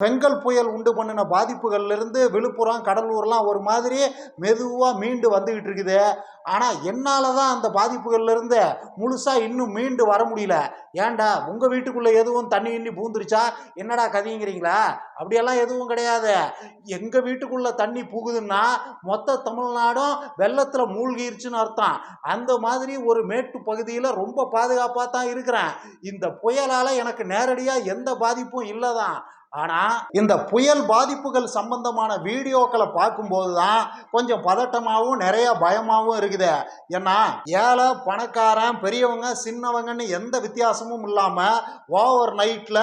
பெங்கல் புயல் உண்டு பண்ணின பாதிப்புகள்லேருந்து விழுப்புரம் கடலூர்லாம் ஒரு மாதிரி மெதுவாக மீண்டு வந்துக்கிட்டு இருக்குது ஆனால் என்னால் தான் அந்த பாதிப்புகள்லேருந்து முழுசாக இன்னும் மீண்டு வர முடியல. ஏன்டா உங்கள் வீட்டுக்குள்ளே எதுவும் தண்ணி இன்னி பூந்துருச்சா? என்னடா கதிங்கிறீங்களா? அப்படியெல்லாம் எதுவும் கிடையாது. எங்கள் வீட்டுக்குள்ளே தண்ணி புகுதுன்னா மொத்த தமிழ்நாடும் வெள்ளத்தில் மூழ்கிருச்சுன்னு அர்த்தம். அந்த மாதிரி ஒரு மேட்டு பகுதியில் ரொம்ப பாதுகாப்பாக தான் இருக்கிறேன். இந்த புயலால் எனக்கு நேரடியாக எந்த பாதிப்பும் இல்லை தான் ஆனால் இந்த புயல் பாதிப்புகள் சம்பந்தமான வீடியோக்களை பார்க்கும்போது தான் கொஞ்சம் பதட்டமாகவும் நிறைய பயமாகவும் இருக்குது. ஏன்னா ஏழை பணக்காரன் பெரியவங்க சின்னவங்கன்னு எந்த வித்தியாசமும் இல்லாமல் ஓவர் நைட்டில்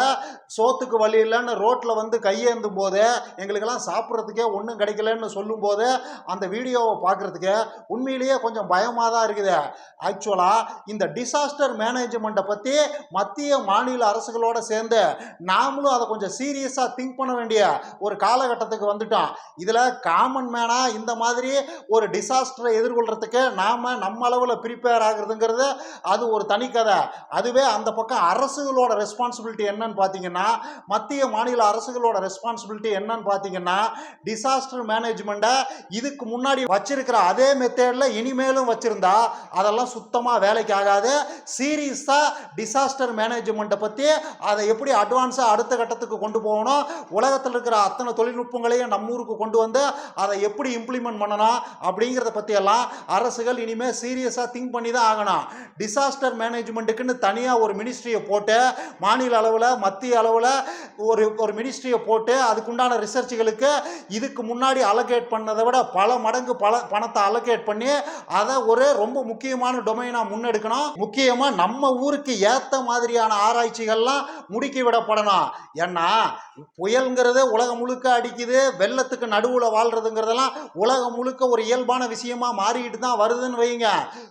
சோத்துக்கு வழி இல்லைன்னு ரோட்டில் வந்து கையேந்தும் போது எங்களுக்கெல்லாம் சாப்பிட்றதுக்கே ஒன்றும் கிடைக்கலன்னு சொல்லும்போது அந்த வீடியோவை பார்க்குறதுக்கு உண்மையிலேயே கொஞ்சம் பயமாக தான் இருக்குது. ஆக்சுவலாக இந்த டிசாஸ்டர் மேனேஜ்மெண்ட்டை பற்றி மத்திய மாநில அரசுகளோடு சேர்ந்து நாமளும் அதை கொஞ்சம் சீரியஸாக திங்க் பண்ண வேண்டிய ஒரு காலகட்டத்துக்கு வந்துட்டோம். இதில் காமன் மேனாக இந்த மாதிரி ஒரு டிசாஸ்டரை எதிர்கொள்கிறதுக்கு நாம் நம்ம அளவில் ப்ரிப்பேர் ஆகுறதுங்கிறது அது ஒரு தனி கதை. அதுவே அந்த பக்கம் அரசுகளோட ரெஸ்பான்சிபிலிட்டி என்னன்னு பார்த்தீங்கன்னா மத்திய மாநில அரசுகளோட ரெஸ்பான்சிபிலிட்டி என்னன்னு பார்த்தீங்கன்னா டிசாஸ்டர் மேனேஜ்மெண்ட்டை இதுக்கு முன்னாடி வச்சிருக்கிற அதே மெத்தேடில் இனிமேலும் வச்சிருந்தா அதெல்லாம் சுத்தமாக வேலைக்கு ஆகாது. சீரியஸாக டிசாஸ்டர் மேனேஜ்மெண்ட்டை பற்றி அதை எப்படி அட்வான்ஸாக அடுத்த கட்டத்துக்கு கொண்டு போகணும். உலகத்தில் இருக்கிற அத்தனை தொழில்நுட்பங்களையும் நம்ம ஊருக்கு கொண்டு வந்து அதை எப்படி இம்ப்ளிமெண்ட் பண்ணணும் அப்படிங்கிறத பற்றியெல்லாம் அரசுகள் இனிமேல் சீரியஸாக திங்க் பண்ணி தான் ஆகணும். டிசாஸ்டர் மேனேஜ்மெண்ட்டுக்குன்னு தனியாக ஒரு மினிஸ்ட்ரியை போட்டு மாநில அளவில் மத்திய அளவில் ஒரு ஒரு மினிஸ்ட்ரியை போட்டு அதுக்குண்டான ரிசர்ச்சுகளுக்கு இதுக்கு முன்னாடி அலோகேட் பண்ணதை விட பல மடங்கு பல பணத்தை அலோகேட் பண்ணி அதை ஒரு ரொம்ப முக்கியமான டொமைனாக முன்னெடுக்கணும். முக்கியமாக நம்ம ஊருக்கு ஏற்ற மாதிரியான ஆராய்ச்சிகள்லாம் முடுக்கி விடப்படணும். ஏன்னா புயல்ங்கிறது உலகம் முழுக்க அடிக்குது வெள்ளத்துக்கு நடுவில் வாழ்றதுங்கிறதெல்லாம் உலகம் முழுக்க ஒரு இயல்பான விஷயமா மாறிக்கிட்டு தான் வருதுன்னு வைங்க.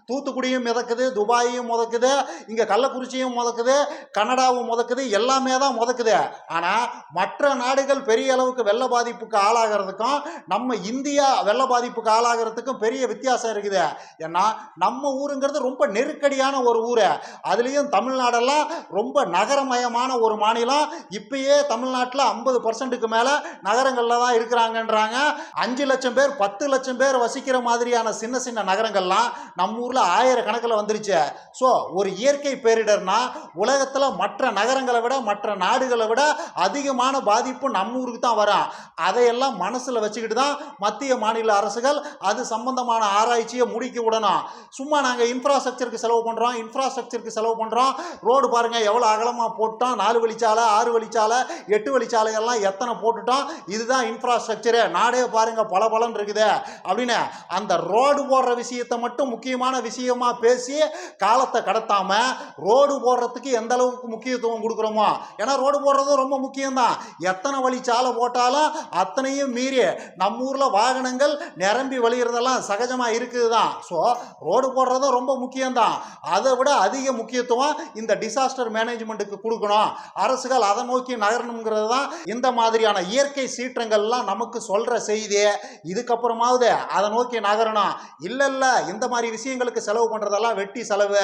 தூத்துக்குடியும் மிதக்குது துபாயும் முதக்குது இங்கே கள்ளக்குறிச்சியும் முதக்குது கனடாவும் முதக்குது எல்லாமே தான் முதக்குது. ஆனால் மற்ற நாடுகள் பெரிய அளவுக்கு வெள்ள பாதிப்புக்கு ஆளாகிறதுக்கும் நம்ம இந்தியா வெள்ள பாதிப்புக்கு ஆளாகிறதுக்கும் பெரிய வித்தியாசம் இருக்குது. ஏன்னா நம்ம ஊருங்கிறது ரொம்ப நெருக்கடியான ஒரு ஊர். அதுலேயும் தமிழ்நாடெல்லாம் ரொம்ப நகரமயமான ஒரு மாநிலம். இப்பயே தமிழ்நாட்டில் ஐம்பது பர்சன்ட்டுக்கு மேலே நகரங்களில் தான் இருக்கிறாங்கன்றாங்க. அஞ்சு லட்சம் பேர் பத்து லட்சம் பேர் வசிக்கிற மாதிரியான சின்ன சின்ன நகரங்கள்லாம் நம்ம ஊரில் ஆயிரக்கணக்கில் வந்துருச்சு. ஸோ ஒரு இயற்கை பேரிடர்னா உலகத்தில் மற்ற நகரங்களை விட மற்ற நாடுகளை விட அதிகமான பாதிப்பு நம்ம ஊருக்கு தான் வரும் அதையெல்லாம் மனசில் வச்சுக்கிட்டு தான் மத்திய மாநில அரசுகள் அது சம்பந்தமான ஆராய்ச்சியை முடிக்க விடணும். சும்மா நாங்கள் இன்ஃப்ராஸ்ட்ரக்சருக்கு செலவு பண்ணுறோம் இன்ஃப்ராஸ்ட்ரக்சருக்கு செலவு பண்ணுறோம் ரோடு பாருங்கள் எவ்வளோ அகலமாக போட்டோம் நாலு வழிச்சாலை ஆறு வழிச்சாலை எட்டு வழிச்சாலைகள்லாம் எத்தனை போட்டுட்டோம்? இதுதான் இன்ஃப்ராஸ்ட்ரக்சரு நாடே பாருங்கள் பல பலன் இருக்குது. அப்படின்னு அந்த ரோடு போடுற விஷயத்தை மட்டும் முக்கியமான விஷயமா பேசி காலத்தை கடத்தாம ரோடு போடுறதுக்கு எந்த அளவுக்கு முக்கியத்துவம் கொடுக்குறோமோ? ஏன்னா ரோடு போடுறதும் ரொம்ப முக்கியம்தான். எத்தனை வழி சாலை போட்டாலும் அத்தனையும் மீறி நம்ம ஊரில் வாகனங்கள் நிரம்பி வழிகிறதெல்லாம் சகஜமாக இருக்குது தான் ஸோ ரோடு போடுறதும் ரொம்ப முக்கியம்தான். அதை விட அதிக முக்கியத்துவம் இந்த டிசாஸ்டர் மேனேஜ்மெண்ட்டுக்கு கொடுக்கணும். அரசுகள் அதை நோக்கி நகரணுங்கிறது தான் இந்த மாதிரியான இயற்கை சீற்றங்கள்லாம் நமக்கு சொல்கிற செய்தி இதுக்கப்புறமாவது அதை நோக்கி நகரணும். இல்லை இல்லை இந்த மாதிரி விஷயங்களுக்கு செலவு பண்ணுறதெல்லாம் வெட்டி செலவு.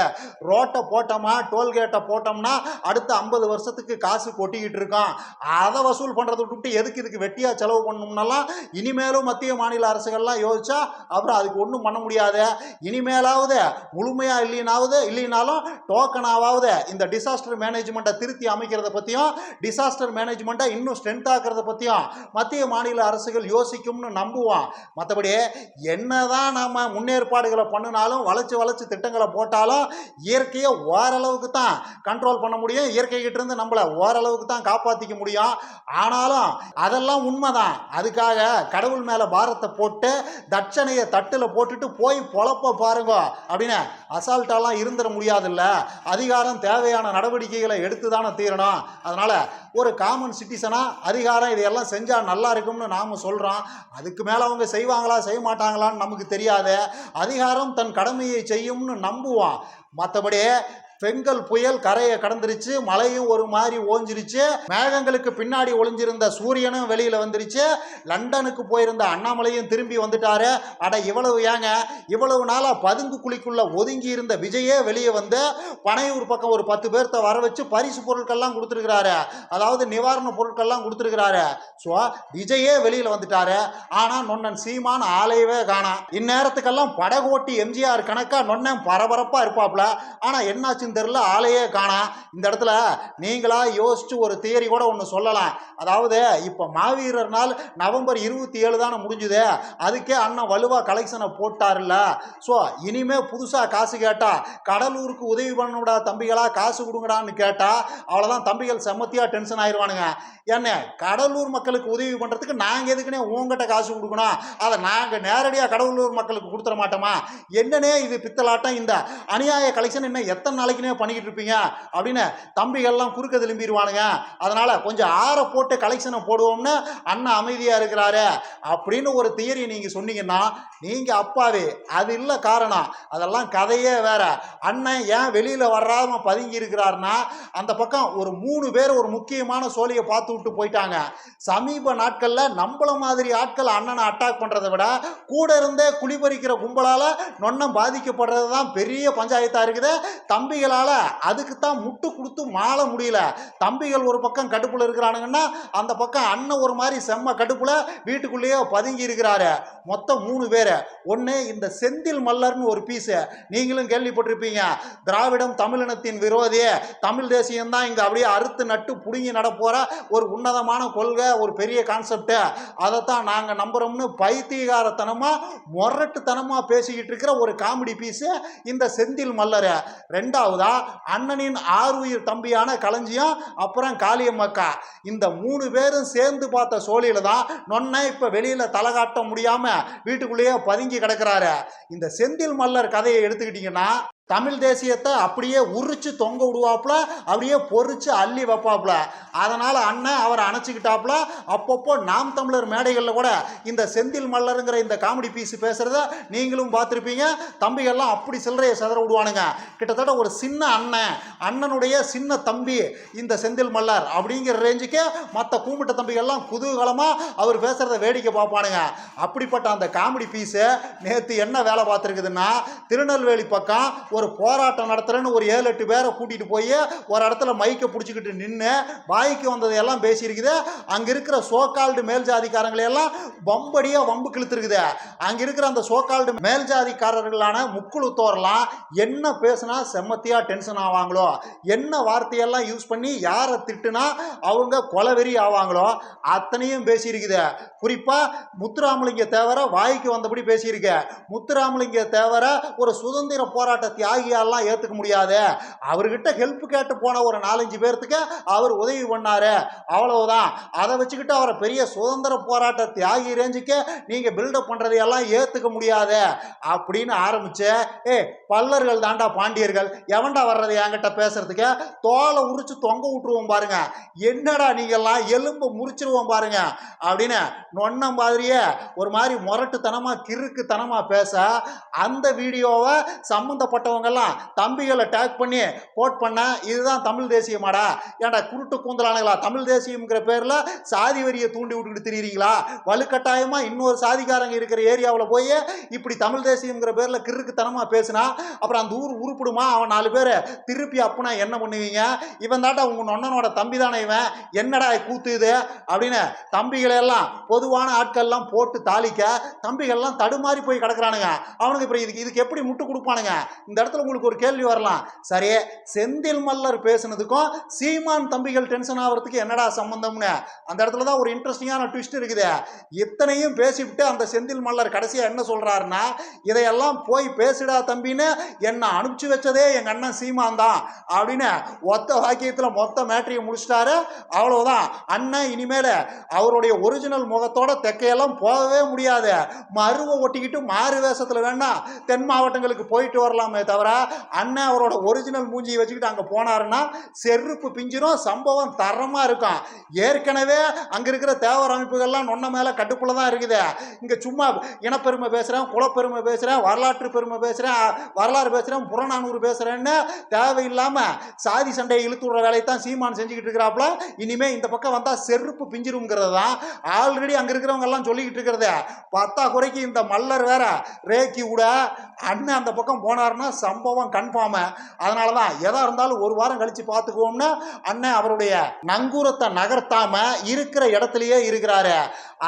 ரோட்டை போட்டோமா டோல்கேட்டை போட்டோம்னா அடுத்த ஐம்பது வருஷத்துக்கு காசு கொட்டிக்கிட்டு இருக்கோம் அதை வசூல் பண்ணுறதை விட்டு எதுக்கு இதுக்கு வெட்டியாக செலவு பண்ணணும்னாலாம் இனிமேலும் மத்திய மாநில அரசுகள்லாம் யோசிச்சா அப்புறம் அதுக்கு ஒன்றும் பண்ண முடியாது. இனிமேலாவது முழுமையாக இல்லைனாவது இல்லைனாலும் டோக்கனாவது இந்த டிசாஸ்டர் மேனேஜ்மெண்ட்டை திருத்தி அமைக்கிறத பற்றியும் டிசாஸ்டர் மேனேஜ் மேனேஜ்மெண்ட்டை இன்னும் ஸ்ட்ரென்த் ஆக்கிறத பற்றியும் மத்திய மாநில அரசுகள் யோசிக்கும்னு நம்புவோம் மற்றபடி என்ன தான் நம்ம முன்னேற்பாடுகளை பண்ணினாலும் வளைச்சு வளைச்சு திட்டங்களை போட்டாலும் இயற்கையை ஓரளவுக்கு தான் கண்ட்ரோல் பண்ண முடியும். இயற்கை நம்மளை ஓரளவுக்கு தான் காப்பாற்றிக்க முடியும். ஆனாலும் அதெல்லாம் உண்மைதான். அதுக்காக கடவுள் மேலே பாரத்தை போட்டு தட்சணையை தட்டில் போட்டுட்டு போய் பொழப்ப பாருங்க அப்படின்னு அசால்ட்டாலாம் இருந்துட முடியாதுல்ல. அதிகாரம் தேவையான நடவடிக்கைகளை எடுத்து தானே தீரணும். அதனால் ஒரு காமன் சிட்டிசனாக அதிகாரம் இதையெல்லாம் செஞ்சால் நல்லா இருக்கும்னு நாம் சொல்கிறோம் அதுக்கு மேலே அவங்க செய்வாங்களா செய்ய மாட்டாங்களான்னு நமக்கு தெரியாது. அதிகாரம் தன் கடமையை செய்யும்னு நம்புவோம் மற்றபடி பெண்கள் புயல் கரையை கடந்துருச்சு மழையும் ஒரு மாதிரி ஓஞ்சிருச்சு மேகங்களுக்கு பின்னாடி ஒளிஞ்சிருந்த சூரியனும் வெளியில வந்துருச்சு லண்டனுக்கு போயிருந்த அண்ணாமலையும் திரும்பி வந்துட்டாரு. அட இவ்வளவு ஏங்க? இவ்வளவு நாளா பதுங்கு குழிக்குள்ள ஒதுங்கி இருந்த விஜயே வெளியே வந்து பனையூர் பக்கம் ஒரு பத்து பேர்த்த வர வச்சு பரிசு பொருட்கள்லாம் கொடுத்துருக்கிறாரு. அதாவது நிவாரண பொருட்கள்லாம் கொடுத்துருக்கிறாரு. ஸோ விஜயே வெளியில வந்துட்டாரு. ஆனா நொன்னன் சீமான் ஆலையவே காணாம் இந்நேரத்துக்கெல்லாம் படகோட்டி எம்ஜிஆர் கணக்கா நொன்னன் பரபரப்பா இருப்பாப்ல. ஆனா தெரில ஆளையே ஆலையே காணாம் இந்த இடத்துல நீங்களா யோசிச்சு ஒரு தியரி கூட ஒன்று சொல்லலாம். அதாவது இப்போ மாவீரர் நாள் நவம்பர் இருபத்தி ஏழு தானே முடிஞ்சுது. அதுக்கே அண்ணன் வலுவா கலெக்ஷனை போட்டார்ல ஸோ இனிமே புதுசாக காசு கேட்டா கடலூருக்கு உதவி பண்ணணுடா தம்பிகளா காசு கொடுங்கடான்னு கேட்டா அவ்வளோதான் தம்பிகள் செம்மத்தியாக டென்ஷன் ஆயிடுவானுங்க என்ன கடலூர் மக்களுக்கு உதவி பண்ணுறதுக்கு நாங்கள் எதுக்குன்னே உங்ககிட்ட காசு கொடுக்கணும். அதை நாங்கள் நேரடியாக கடலூர் மக்களுக்கு கொடுத்துட மாட்டோமா? என்னன்னே இது பித்தலாட்டம். இந்த அநியாய கலெக்ஷன் இன்னும் எத்தனை நாளைக்கு நாளைக்குனே பண்ணிக்கிட்டு இருப்பீங்க அப்படின்னு தம்பிகள்லாம் குறுக்க திரும்பிடுவானுங்க அதனால கொஞ்சம் ஆற போட்டு கலெக்ஷனை போடுவோம்னு அண்ணன் அமைதியா இருக்கிறாரு அப்படின்னு ஒரு தியரி நீங்க சொன்னீங்கன்னா நீங்க அப்பாவே அது இல்லை காரணம். அதெல்லாம் கதையே வேற. அண்ணன் ஏன் வெளியில வராம பதுங்கி இருக்கிறாருன்னா அந்த பக்கம் ஒரு மூணு பேர் ஒரு முக்கியமான சோழியை பார்த்து விட்டு போயிட்டாங்க. சமீப நாட்கள்ல நம்மள மாதிரி ஆட்கள் அண்ணனை அட்டாக் பண்றதை விட கூட இருந்தே குளிபறிக்கிற கும்பலால நொன்னம் பாதிக்கப்படுறது தான் பெரிய பஞ்சாயத்தா இருக்குது. தம்பிகள் தம்பிகளால அதுக்கு தான் முட்டு கொடுத்து மாள முடியல. தம்பிகள் ஒரு பக்கம் கடுப்புல இருக்கிறானுங்கன்னா அந்த பக்கம் அண்ணன் ஒரு மாதிரி செம்ம கடுப்புல வீட்டுக்குள்ளேயே பதுங்கி இருக்கிறாரு. மொத்தம் மூணு பேர். ஒன்று இந்த செந்தில் மல்லர்னு ஒரு பீஸு நீங்களும் கேள்விப்பட்டிருப்பீங்க. திராவிடம் தமிழினத்தின் விரோதியே. தமிழ் தேசியம் தான் இங்கே அப்படியே அறுத்து நட்டு புடுங்கி நடப்போகிற ஒரு உன்னதமான கொள்கை ஒரு பெரிய கான்செப்ட் அதைத்தான் நாங்கள் நம்புகிறோம்னு பைத்தியகாரத்தனமாக முரட்டுத்தனமாக பேசிக்கிட்டு இருக்கிற ஒரு காமெடி பீஸு இந்த செந்தில் மல்லர். ரெண்டாவது அண்ணனின் ஆறுயிர் தம்பியான களஞ்சியம் அப்புறம் காளியம்மக்கா. இந்த மூணு பேரும் சேர்ந்து பார்த்த சோழியில தான் நொன்னை இப்போ வெளியில் தலை காட்ட முடியாமல் வீட்டுக்குள்ளேயே பதுங்கி கிடக்கிறாரு. இந்த செந்தில் மல்லர் கதையை எடுத்துக்கிட்டிங்கன்னா தமிழ் தேசியத்தை அப்படியே உரிச்சு தொங்க விடுவாப்புல அப்படியே பொறிச்சு அள்ளி வைப்பாப்புல. அதனால் அண்ணன் அவரை அணைச்சிக்கிட்டாப்புல. அப்பப்போ நாம் தமிழர் மேடைகளில் கூட இந்த செந்தில் மல்லருங்கிற இந்த காமெடி பீஸ் பேசுகிறத நீங்களும் பார்த்துருப்பீங்க. தம்பிகள்லாம் அப்படி சில்லறையை செதற விடுவானுங்க. கிட்டத்தட்ட ஒரு சின்ன அண்ணன் அண்ணனுடைய சின்ன தம்பி இந்த செந்தில் மல்லர் அப்படிங்கிற ரேஞ்சுக்கு மற்ற கூமிட்ட தம்பிகள்லாம் குதூகலமாக அவர் பேசுகிறத வேடிக்கை பார்ப்பானுங்க. அப்படிப்பட்ட அந்த காமெடி பீஸு நேற்று என்ன வேலை பார்த்துருக்குதுன்னா திருநெல்வேலி பக்கம் ஒரு போராட்டம் நடத்துகிறேன்னு ஒரு ஏழு எட்டு பேரை கூட்டிகிட்டு போய் ஒரு இடத்துல மைக்கை பிடிச்சிக்கிட்டு நின்று வாய்க்கு வந்ததையெல்லாம் பேசியிருக்குது. அங்கே இருக்கிற சோக்கால்டு மேல் ஜாதிக்காரங்களையெல்லாம் வம்படியாக வம்பு கிழித்துருக்குது. அங்கே இருக்கிற அந்த சோக்கால்டு மேல் ஜாதிக்காரர்களான முக்குழுத்தோர்லாம் என்ன பேசுனா செம்மத்தியாக டென்ஷன் ஆவாங்களோ? என்ன வார்த்தையெல்லாம் யூஸ் பண்ணி யாரை திட்டுனா அவங்க கொலவெறி ஆவாங்களோ? அத்தனையும் பேசியிருக்குது. குறிப்பாக முத்துராமலிங்க தேவர வாய்க்கு வந்தபடி பேசியிருக்க. முத்துராமலிங்க தேவர ஒரு சுதந்திர போராட்ட தியாகியாலாம் ஏற்றுக்க முடியாது. அவர்கிட்ட ஹெல்ப் கேட்டு போன ஒரு நாலஞ்சு பேர்த்துக்கு அவர் உதவி பண்ணாரு. அவ்வளவுதான். அதை வச்சுக்கிட்டு அவரை பெரிய சுதந்திர போராட்ட தியாகி ரேஞ்சுக்கு நீங்கள் பில்டப் பண்ணுறதையெல்லாம் ஏற்றுக்க முடியாது. அப்படின்னு ஆரம்பித்து ஏ பல்லர்கள் தாண்டா பாண்டியர்கள். எவன்டா வர்றது என்கிட்ட பேசுறதுக்கு? தோலை உரிச்சு தொங்க விட்டுருவோம் பாருங்க. என்னடா நீங்கள்லாம் எலும்பு முறிச்சிருவோம் பாருங்க. அப்படின்னு நொன்ன மாதிரியே ஒரு மாதிரி முரட்டுத்தனமாக கிறுக்குத்தனமா பேச அந்த வீடியோவை இருக்கிறவங்கெல்லாம் தம்பிகளை டேக் பண்ணி போட் பண்ண இதுதான் தமிழ் தேசியமாடா. ஏன்டா குருட்டு கூந்தலானுங்களா? தமிழ் தேசியம்ங்கிற பேரில் சாதி வரியை தூண்டி விட்டுக்கிட்டு திரியிறீங்களா? வலுக்கட்டாயமாக இன்னொரு சாதிக்காரங்க இருக்கிற ஏரியாவில் போய் இப்படி தமிழ் தேசியம்ங்கிற பேரில் கிறுக்குத்தனமாக பேசினா அப்புறம் அந்த ஊர் உருப்பிடுமா? அவன் நாலு பேர் திருப்பி அப்புனா என்ன பண்ணுவீங்க? இவன் தாட்டா உங்கள் நொண்ணனோட தம்பி தானே இவன். என்னடா கூத்து இது? அப்படின்னு தம்பிகளை எல்லாம் பொதுவான ஆட்கள்லாம் போட்டு தாளிக்க தம்பிகள்லாம் தடுமாறி போய் கிடக்குறானுங்க. அவனுக்கு இப்போ இதுக்கு இதுக்கு எப்படி முட்டு கொடுப்பானுங்க? இந்த இடத்துல உங்களுக்கு ஒரு கேள்வி வரலாம். சரி செந்தில் மல்லர் பேசுனதுக்கும் சீமான் தம்பிகள் டென்ஷன் ஆகிறதுக்கு என்னடா சம்பந்தம்னு? அந்த இடத்துல தான் ஒரு இன்ட்ரெஸ்டிங்கான ட்விஸ்ட் இருக்குது. இத்தனையும் பேசிவிட்டு அந்த செந்தில் மல்லர் கடைசியாக என்ன சொல்கிறாருன்னா இதையெல்லாம் போய் பேசுடா தம்பின்னு என்னை அனுப்பிச்சு வச்சதே எங்கள் அண்ணன் சீமான் தான் அப்படின்னு ஒத்த வாக்கியத்தில் மொத்த மேட்ரியை முடிச்சிட்டாரு. அவ்வளோதான் அண்ணன் இனிமேல் அவருடைய ஒரிஜினல் முகத்தோட தெக்கையெல்லாம் போகவே முடியாது. மருவை ஒட்டிக்கிட்டு மாறு வேஷத்தில் வேணா தென் மாவட்டங்களுக்கு போயிட்டு வரலாமே தவிர அண்ணன் அவரோட ஒரிஜினல் மூஞ்சியை வச்சுக்கிட்டு அங்கே போனாருன்னா செருப்பு பிஞ்சிரும் சம்பவம் தரமாக இருக்கும். ஏற்கனவே அங்கே இருக்கிற தேவர் அமைப்புகள்லாம் நொன்ன மேலே கட்டுக்குள்ள தான் இருக்குது. இங்கே சும்மா இனப்பெருமை பேசுகிறேன் குலப்பெருமை பேசுகிறேன் வரலாற்று பெருமை பேசுகிறேன் வரலாறு பேசுகிறேன் புறநானூறு பேசுகிறேன்னு தேவையில்லாமல் சாதி சண்டையை இழுத்து விடுற வேலையை தான் சீமான் செஞ்சுக்கிட்டு இருக்கிறாப்புல. இனிமேல் இந்த பக்கம் வந்தால் செருப்பு பிஞ்சிருங்கிறது தான் ஆல்ரெடி அங்கே இருக்கிறவங்க எல்லாம் சொல்லிக்கிட்டு இருக்கிறது. பத்தா குறைக்கு இந்த மல்லர் வேற ரேக்கி விட அண்ணன் அந்த பக்கம் போனார்னா சம்பவம் கன்ஃபார்மு அதனால தான் எதா இருந்தாலும் ஒரு வாரம் கழிச்சு பார்த்துக்குவோம்னு அண்ணன் அவருடைய நங்கூரத்தை நகர்த்தாம இருக்கிற இடத்துலயே இருக்கிறாரு.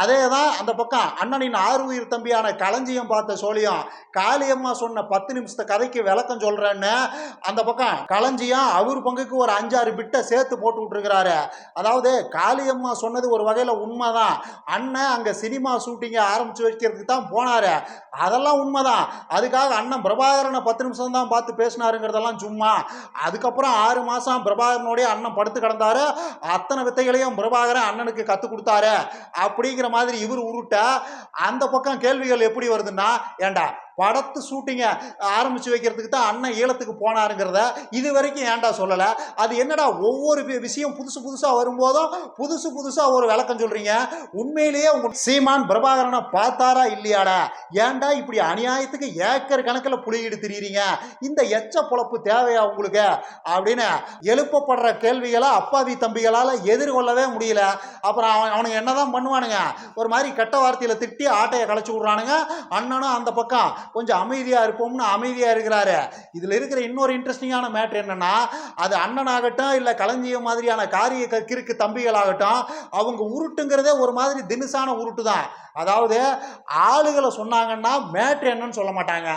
அதே தான் அந்த பக்கம் அண்ணனின் ஆறுயிர் தம்பியான களஞ்சியம் பார்த்த சோழியம் காளியம்மா சொன்ன பத்து நிமிஷத்தை கதைக்கு விளக்கம் சொல்றேன்னு. அந்த பக்கம் களஞ்சியம் அவர் பங்குக்கு ஒரு அஞ்சாறு பிட்டை சேர்த்து போட்டு விட்டுருக்கிறாரு. அதாவது காளியம்மா சொன்னது ஒரு வகையில் உண்மைதான். அண்ணன் அங்கே சினிமா ஷூட்டிங்கை ஆரம்பிச்சு வைக்கிறதுக்கு தான் போனாரு. அதெல்லாம் உண்மைதான். அதுக்காக அண்ணன் பிரபாகரனை பத்து நிமிஷம் தான் பார்த்து பேசினாருங்கிறதெல்லாம் சும்மா. அதுக்கப்புறம் ஆறு மாதம் பிரபாகரனோடய அண்ணன் படுத்து கிடந்தாரு. அத்தனை வித்தைகளையும் பிரபாகரன் அண்ணனுக்கு கற்றுக் கொடுத்தாரு. அப்படிங்கிற மாதிரி இவர் உருட்ட அந்த பக்கம் கேள்விகள் எப்படி வருதுன்னா ஏண்டா படத்து ஷூட்டிங்கை ஆரம்பித்து வைக்கிறதுக்கு தான் அண்ணன் ஈழத்துக்கு போனாருங்கிறத இது வரைக்கும் ஏன்டா சொல்லலை? அது என்னடா ஒவ்வொரு வி- விஷயம் புதுசு புதுசாக வரும்போதும் புதுசு புதுசாக ஒரு விளக்கம் சொல்கிறீங்க உண்மையிலேயே உங்கள் சீமான் பிரபாகரனை பார்த்தாரா இல்லையாடா? ஏன்டா இப்படி அநியாயத்துக்கு ஏக்கர் கணக்கில் புலியீடு திரியிறீங்க இந்த எச்ச பொழப்பு தேவையா உங்களுக்கு? அப்படின்னு எழுப்பப்படுற கேள்விகளை அப்பாவி தம்பிகளால் எதிர்கொள்ளவே முடியல. அப்புறம் அவன் அவனுங்க என்னதான் பண்ணுவானுங்க? ஒரு மாதிரி கெட்ட வார்த்தையில் திட்டி ஆட்டையை களைச்சி விட்றானுங்க. அண்ணனும் அந்த பக்கம் கொஞ்சம் அமைதியாக இருப்போம்னு அமைதியாக இருக்கிறாரு. இதில் இருக்கிற இன்னொரு இன்ட்ரெஸ்டிங்கான மேட்ரு என்னன்னா அது அண்ணனாகட்டும் இல்லை களஞ்சியம் மாதிரியான காரிய க- கிறுக்கு தம்பிகளாகட்டும் அவங்க உருட்டுங்கிறதே ஒரு மாதிரி தினுசான உருட்டு தான் அதாவது ஆளுகளை சொன்னாங்கன்னா மேட்ரு என்னன்னு சொல்ல மாட்டாங்க.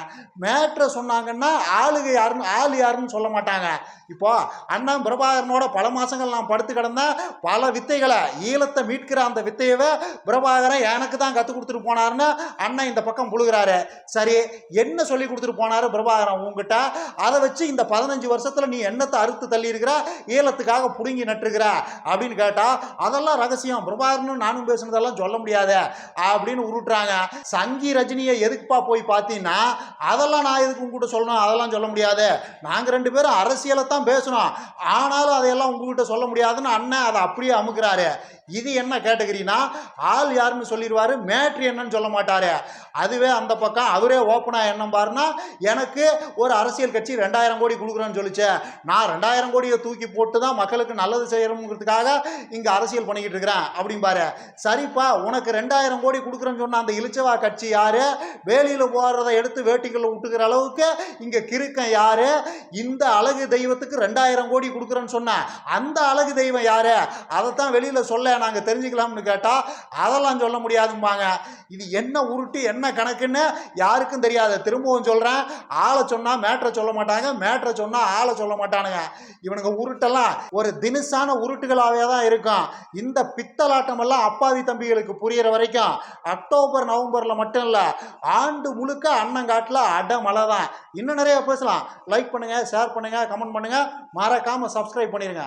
மேட்ரை சொன்னாங்கன்னா ஆளுக யாருன்னு ஆள் யாருன்னு சொல்ல மாட்டாங்க. இப்போ அண்ணன் பிரபாகரனோட பல மாதங்கள் நான் படுத்து கிடந்தேன். பல வித்தைகளை ஈழத்தை மீட்கிற அந்த வித்தையவே பிரபாகரன் எனக்கு தான் கற்றுக் கொடுத்துட்டு போனாருன்னு அண்ணன் இந்த பக்கம் புழுகிறாரு சரி என்ன சொல்லி கொடுத்துட்டு போனாரு பிரபாகரன் உங்ககிட்ட அதை வச்சு இந்த பதினஞ்சு வருஷத்துல நீ என்னத்தை அறுத்து தள்ளி இருக்கிற ஈழத்துக்காக புடுங்கி நட்டுருக்கிற? அப்படின்னு கேட்டா அதெல்லாம் ரகசியம். பிரபாகரனும் நானும் பேசுனதெல்லாம் சொல்ல முடியாது அப்படின்னு உருட்டுறாங்க. சங்கி ரஜினியை எதுக்குப்பா போய் பார்த்தீங்கன்னா அதெல்லாம் நான் எதுக்கு உங்ககிட்ட சொல்லணும்? அதெல்லாம் சொல்ல முடியாது. நாங்கள் ரெண்டு பேரும் அரசியலை தான் பேசணும் ஆனாலும் அதையெல்லாம் உங்ககிட்ட சொல்ல முடியாதுன்னு அண்ணன் அதை அப்படியே அமுக்கிறாரு. இது என்ன கேட்டகரினா ஆள் யாருன்னு சொல்லிடுவாரு மேட்ரு என்னன்னு சொல்ல மாட்டாரு. அதுவே அந்த பக்கம் அவரே ஓப்பனாக என்ன பாருன்னா எனக்கு ஒரு அரசியல் கட்சி ரெண்டாயிரம் கோடி கொடுக்குறேன்னு சொல்லிச்சு. நான் ரெண்டாயிரம் கோடியை தூக்கி போட்டு தான் மக்களுக்கு நல்லது செய்யணுங்கிறதுக்காக இங்கே அரசியல் பண்ணிக்கிட்டு இருக்கிறேன் அப்படிம்பாரு. சரிப்பா உனக்கு ரெண்டாயிரம் கோடி கொடுக்குறேன்னு சொன்ன அந்த இளிச்சவா கட்சி யாரு? வேலியில் போடுறத எடுத்து வேட்டிகளில் விட்டுக்கிற அளவுக்கு இங்கே கிறுக்கன் யாரு? இந்த அழகு தெய்வத்துக்கு ரெண்டாயிரம் கோடி கொடுக்குறேன்னு சொன்ன அந்த அழகு தெய்வம் யாரு? அதைத்தான் வெளியில் சொல்ல நாங்கள் தெரிஞ்சுக்கலாம்னு கேட்டால் அதெல்லாம் சொல்ல முடியாதும்பாங்க. இது என்ன உருட்டு என்ன கணக்குன்னு யாருக்கும் தெரியாது. திரும்பவும் சொல்கிறேன் ஆளை சொன்னால் மேட்ரை சொல்ல மாட்டாங்க மேட்ரை சொன்னால் ஆளை சொல்ல மாட்டானுங்க. இவனுங்க உருட்டெல்லாம் ஒரு தினுசான உருட்டுகளாகவே தான் இருக்கும். இந்த பித்தலாட்டமெல்லாம் அப்பாவி தம்பிகளுக்கு புரியிற வரைக்கும் அக்டோபர் நவம்பரில் மட்டும் இல்லை ஆண்டு முழுக்க அண்ணங்காட்டில் அடமழை தான் இன்னும் நிறைய பேசலாம். லைக் பண்ணுங்கள் ஷேர் பண்ணுங்கள் கமெண்ட் பண்ணுங்கள் மறக்காமல் சப்ஸ்கிரைப் பண்ணிடுங்க